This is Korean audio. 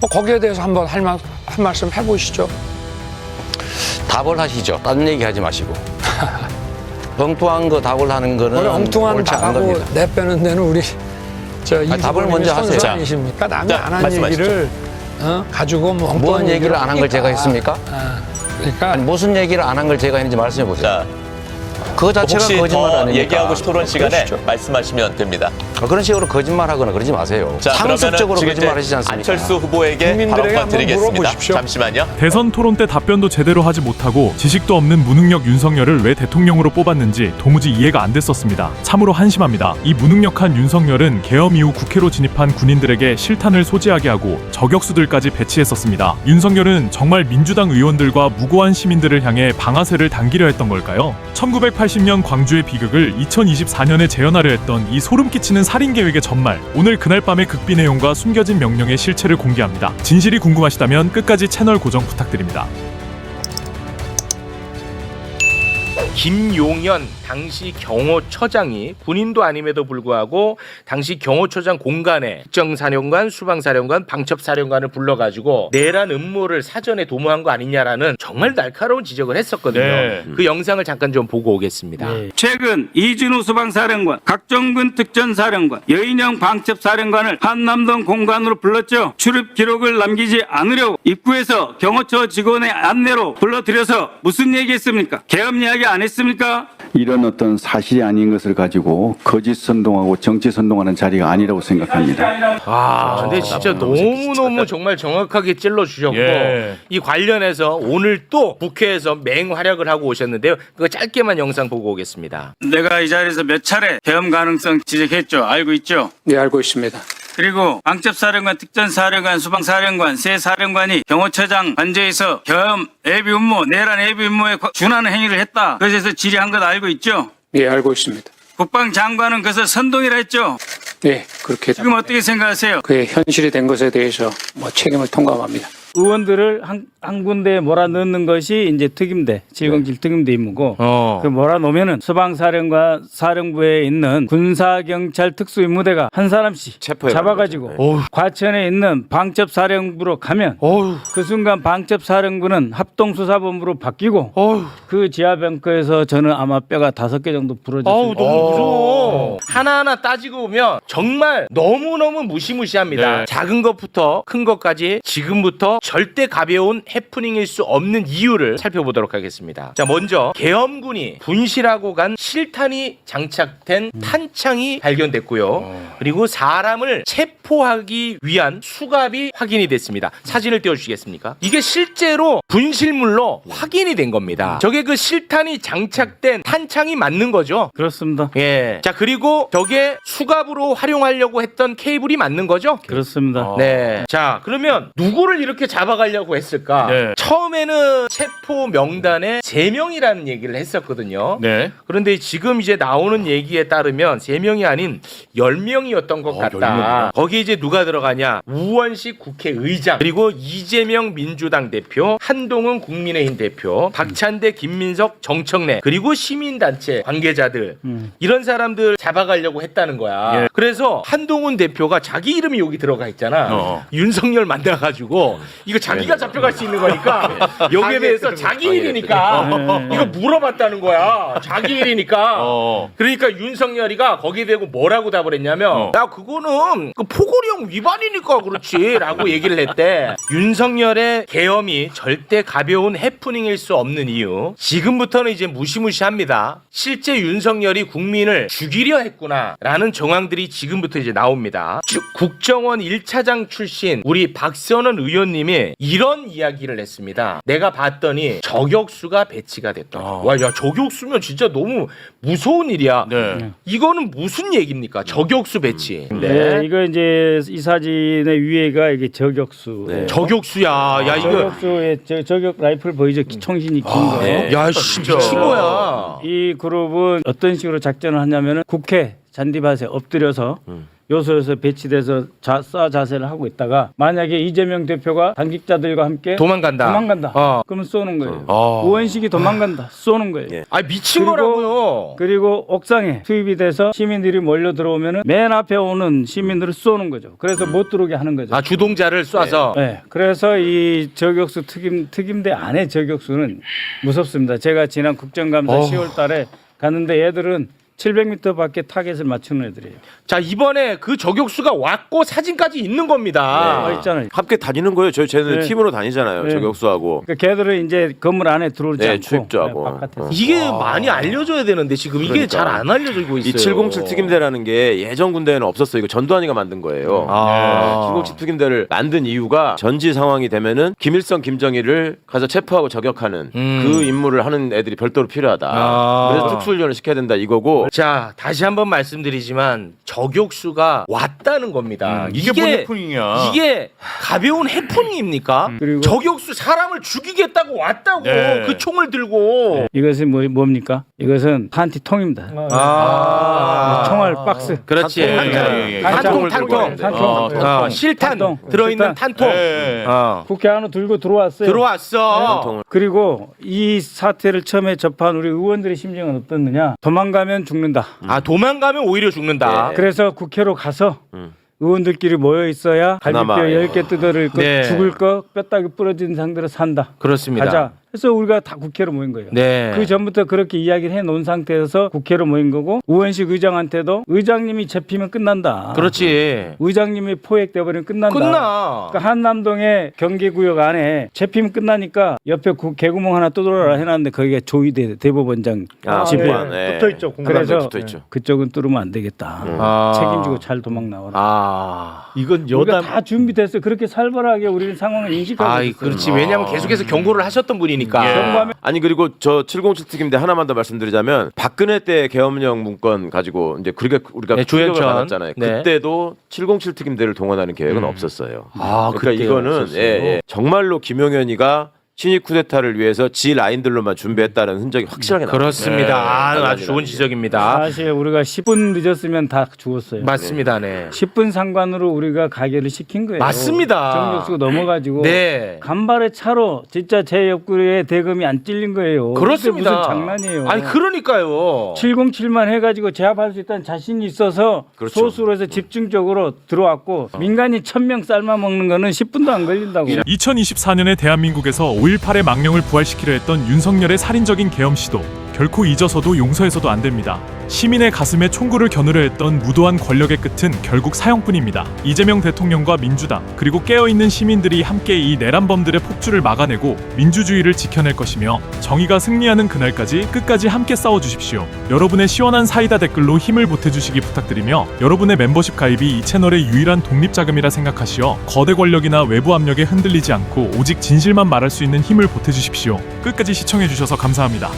뭐 거기에 대해서 한번 할 말, 한 말씀 해보시죠. 답을 하시죠. 딴 얘기 하지 마시고. 엉뚱한 거 답을 하는 거는 원래 엉뚱한 옳지 않은 답하고 겁니다. 내빼는 데는 우리 저 아니, 답을 먼저 하세요. 선수. 아니십니까? 남이 자, 안 한 말씀하시죠. 얘기를 어? 가지고 뭐 엉뚱한 뭔 얘기를 안 한걸 제가. 했습니까? 아, 그러니까 아니, 무슨 얘기를 안 한 걸 제가 했는지 말씀해 보세요. 자, 그 자체가 혹시 거짓말 더 아닙니까? 얘기하고 싶은 토론 시간에 그러시죠. 말씀하시면 됩니다. 아, 그런 식으로 거짓말하거나 그러지 마세요. 자, 상습적으로 그러면은 지금 거짓말 이제 하시지 않습니까? 안철수 후보에게 국민들에게 한번 드리겠습니다. 물어보십시오. 잠시만요. 대선 토론 때 답변도 제대로 하지 못하고 지식도 없는 무능력 윤석열을 왜 대통령으로 뽑았는지 도무지 이해가 안 됐었습니다. 참으로 한심합니다. 이 무능력한 윤석열은 계엄 이후 국회로 진입한 군인들에게 실탄을 소지하게 하고 저격수들까지 배치했었습니다. 윤석열은 정말 민주당 의원들과 무고한 시민들을 향해 방아쇠를 당기려 했던 걸까요? 1980년 광주의 비극을 2024년에 재현하려 했던 이 소름 끼치는 살인 계획의 전말. 오늘 그날 밤의 극비 내용과 숨겨진 명령의 실체를 공개합니다. 진실이 궁금하시다면 끝까지 채널 고정 부탁드립니다. 김용현 당시 경호처장이 군인도 아님에도 불구하고 당시 경호처장 공간에 국정사령관, 수방사령관, 방첩사령관을 불러가지고 내란 음모를 사전에 도모한 거 아니냐라는 정말 날카로운 지적을 했었거든요. 네. 그 영상을 잠깐 좀 보고 오겠습니다. 최근 이진우 수방사령관, 각종군 특전사령관, 여인영 방첩사령관을 한남동 공간으로 불렀죠. 출입 기록을 남기지 않으려고 입구에서 경호처 직원의 안내로 불러들여서 무슨 얘기했습니까? 계엄 이야기 안 했습니까? 이런 어떤 사실이 아닌 것을 가지고 거짓 선동하고 정치 선동하는 자리가 아니라고 생각합니다. 아, 근데 진짜 너무너무 정말 정확하게 찔러 주셨고 예. 이 관련해서 오늘 또 국회에서 맹활약을 하고 오셨는데요. 그거 짧게만 영상 보고 오겠습니다. 내가 이 자리에서 몇 차례 계엄 가능성 지적했죠. 알고 있죠. 네 알고 있습니다. 그리고 방첩사령관, 특전사령관, 수방사령관 세 사령관이 경호처장 관저에서 겸 예비 음모, 내란 예비 음모에 과- 준하는 행위를 했다. 그래서 질의한 것 알고 있죠? 예 알고 있습니다. 국방장관은 그것을 선동이라 했죠? 예 그렇게 지금 어떻게 생각하세요? 그의 현실이 된 것에 대해서 뭐 책임을 통감합니다. 의원들을 한, 한 군데에 몰아넣는 것이 이제 특임대, 질병질 특임대 임무고, 어. 그 몰아놓으면은 소방사령관 사령부에 있는 군사경찰 특수임무대가 한 사람씩 잡아가지고 과천에 있는 방첩사령부로 가면 그 순간 방첩사령부는 합동수사본부로 바뀌고 그 지하병커에서 저는 아마 뼈가 다섯 개 정도 아우 거예요. 너무 무서워. 하나하나 따지고 보면 정말 너무너무 무시무시합니다. 작은 것부터 큰 것까지 지금부터 절대 가벼운 해프닝일 수 없는 이유를 살펴보도록 하겠습니다. 자, 먼저 계엄군이 분실하고 간 실탄이 장착된 탄창이 발견됐고요. 그리고 사람을 체 포하기 위한 수갑이 확인이 됐습니다. 사진을 띄워주시겠습니까? 이게 실제로 분실물로 확인이 된 겁니다. 저게 그 실탄이 장착된 탄창이 맞는 거죠? 그렇습니다. 예. 자, 그리고 저게 수갑으로 활용하려고 했던 케이블이 맞는 거죠? 그렇습니다. 네. 자, 그러면 누구를 이렇게 잡아가려고 했을까? 네. 처음에는 체포 명단에 세명이라는 얘기를 했었거든요. 네. 그런데 지금 이제 나오는 얘기에 따르면 세명이 아닌 열명이었던것 같다. 거기에 이제 누가 들어가냐? 우원식 국회의장, 그리고 이재명 민주당 대표, 한동훈 국민의힘 대표, 박찬대, 김민석, 정청래, 그리고 시민단체 관계자들 이런 사람들 잡아가려고 했다는 거야. 그래서 한동훈 대표가 자기 이름이 여기 들어가 있잖아. 어. 윤석열 만나가지고 이거 자기가 잡혀갈 수 있는 거니까 여기에 대해서 자기 일이니까 이거 물어봤다는 거야. 자기 일이니까. 어. 그러니까 윤석열이가 거기에 대고 뭐라고 답을 했냐면 야 그거는 그 포 고령 위반이니까 그렇지라고 얘기를 했대. 윤석열의 계엄이 절대 가벼운 해프닝일 수 없는 이유. 지금부터는 이제 무시무시합니다. 실제 윤석열이 국민을 죽이려 했구나라는 정황들이 지금부터 이제 나옵니다. 즉 국정원 1차장 출신 우리 박선원 의원님이 이런 이야기를 했습니다. 내가 봤더니 저격수가 배치가 됐다. 와, 야 저격수면 진짜 너무 무서운 일이야. 네. 이거는 무슨 얘기입니까? 저격수 배치. 네, 이거 이제 이 사진의 위에가 이게 저격수. 네. 저격수야. 야 이거 저격수의 저, 저격 라이플 보이죠? 총신이 긴 거. 야 씨, 미친 거야. 이 그룹은 어떤 식으로 작전을 하냐면은 국회 잔디밭에 엎드려서 요소에서 배치돼서 자, 쏴 자세를 하고 있다가 만약에 이재명 대표가 당직자들과 함께 도망간다. 도망간다. 어. 그러면 쏘는 거예요. 어. 우원식이 도망간다. 쏘는 거예요. 예. 아 미친 그리고- 거라고요. 그리고 옥상에 투입이 돼서 시민들이 몰려 들어오면은 맨 앞에 오는 시민들을 쏘는 거죠. 그래서 못 들어오게 하는 거죠. 아 주동자를 쏴서 네, 그래서 이 저격수 특임 특임대 안에 저격수는 무섭습니다. 제가 지난 국정감사 어. 10월달에 갔는데 얘들은 700m밖에 타겟을 맞추는 애들이에요. 자 이번에 그 저격수가 왔고 사진까지 있는 겁니다. 아, 있잖아요. 함께 다니는 거예요. 저희 쟤는 네. 팀으로 다니잖아요. 네. 저격수하고. 그러니까 걔들은 이제 건물 안에 들어오지 네, 않고 출입도 하고. 네, 바깥에서. 어. 이게 많이 알려줘야 되는데 지금 이게 그러니까. 잘 안 알려지고 있어요. 이 707 특임대라는 게 예전 군대에는 없었어요. 이거 전두환이가 만든 거예요. 아. 707 특임대를 만든 이유가 전지 상황이 되면은 김일성, 김정일을 가서 체포하고 저격하는 음. 그 임무를 하는 애들이 별도로 필요하다. 아. 그래서 특수훈련을 시켜야 된다 이거고. 자 다시 한번 말씀드리지만 저격수가 왔다는 겁니다. 음, 이게 뭔 해프닝이야. 이게 가벼운 해프닝입니까? 그리고- 저격수 사람을 죽이겠다고 왔다고 네. 그 총을 들고. 이것은 뭐, 뭡니까? 이것은 판티통입니다. 아, 총알 박스. 그렇지. 예, 예, 예. 탄통, 탄통을 탄통, 들고 탄통. 탄통. 어, 어, 실탄 탄통. 들어있는. 탄통. 예. 어. 국회 안으로 들고 들어왔어요. 들어왔어. 그리고 이 사태를 처음에 접한 우리 의원들의 심정은 어떻느냐? 도망가면 죽는 다. 아 도망가면 오히려 죽는다. 네. 그래서 국회로 가서 음. 의원들끼리 모여 있어야 갈비뼈 그나마, 예. 10개 뜯어를 거, 네. 죽을 거, 뼈다귀 부러진 상대로 산다. 그렇습니다. 가자. 그래서 우리가 다 국회로 모인 거예요. 네. 그 전부터 그렇게 이야기를 해 놓은 상태에서 국회로 모인 거고 우원식 의장한테도 의장님이 잡히면 끝난다. 그렇지. 의장님이 포획돼 버리면 끝난다. 끝나. 그러니까 한남동의 경계구역 안에 잡히면 끝나니까 옆에 구, 개구멍 하나 뚫어라 해놨는데 거기가 조의대 대법원장 아, 집에 네. 네. 붙어 있죠, 그래서 붙어 있죠. 그쪽은 뚫으면 안 되겠다. 아. 책임지고 잘 도망 나와라. 아. 이건 우리가 다 준비됐어요. 그렇게 살벌하게 우리는 상황을 인식하고 아, 있어요. 그렇지. 왜냐하면 계속해서 경고를 하셨던 분이 니까. 경고하면 아니 그리고 저 707 특임대 하나만 더 말씀드리자면 박근혜 때 계엄령 문건 가지고 이제 그렇게 우리가 네, 충격을 조현천. 받았잖아요. 네. 그때도 707 특임대를 동원하는 계획은 음. 없었어요. 아, 그러니까 그때요? 이거는 없었어요? 예, 예. 정말로 김용현이가 신입 쿠데타를 위해서 지 라인들로만 준비했다는 흔적이 확실하게 나와요. 그렇습니다. 네. 아, 아주 좋은. 지적입니다. 사실 우리가 10분 늦었으면 다 죽었어요. 맞습니다. 네. 10분 상관으로 우리가 가게를 시킨 거예요. 맞습니다. 정력수가 넘어가지고 네. 간발의 차로 진짜 제 옆구리에 대금이 안 찔린 거예요. 그렇습니다. 무슨 장난이에요. 아니 그러니까요. 707만 해가지고 제압할 수 있다는 자신이 있어서 그렇죠. 소수로 해서 집중적으로 들어왔고 민간인 1000명 삶아 먹는 거는 10분도 안 걸린다고. 2024년에 대한민국에서 5.18의 망령을 부활시키려 했던 윤석열의 살인적인 계엄 시도 결코 잊어서도 용서해서도 안 됩니다. 시민의 가슴에 총구를 겨누려 했던 무도한 권력의 끝은 결국 사형뿐입니다. 이재명 대통령과 민주당 그리고 깨어있는 시민들이 함께 이 내란범들의 폭주를 막아내고 민주주의를 지켜낼 것이며 정의가 승리하는 그날까지 끝까지 함께 싸워주십시오. 여러분의 시원한 사이다 댓글로 힘을 보태주시기 부탁드리며 여러분의 멤버십 가입이 이 채널의 유일한 독립자금이라 생각하시어 거대 권력이나 외부 압력에 흔들리지 않고 오직 진실만 말할 수 있는 힘을 보태주십시오. 끝까지 시청해주셔서 감사합니다.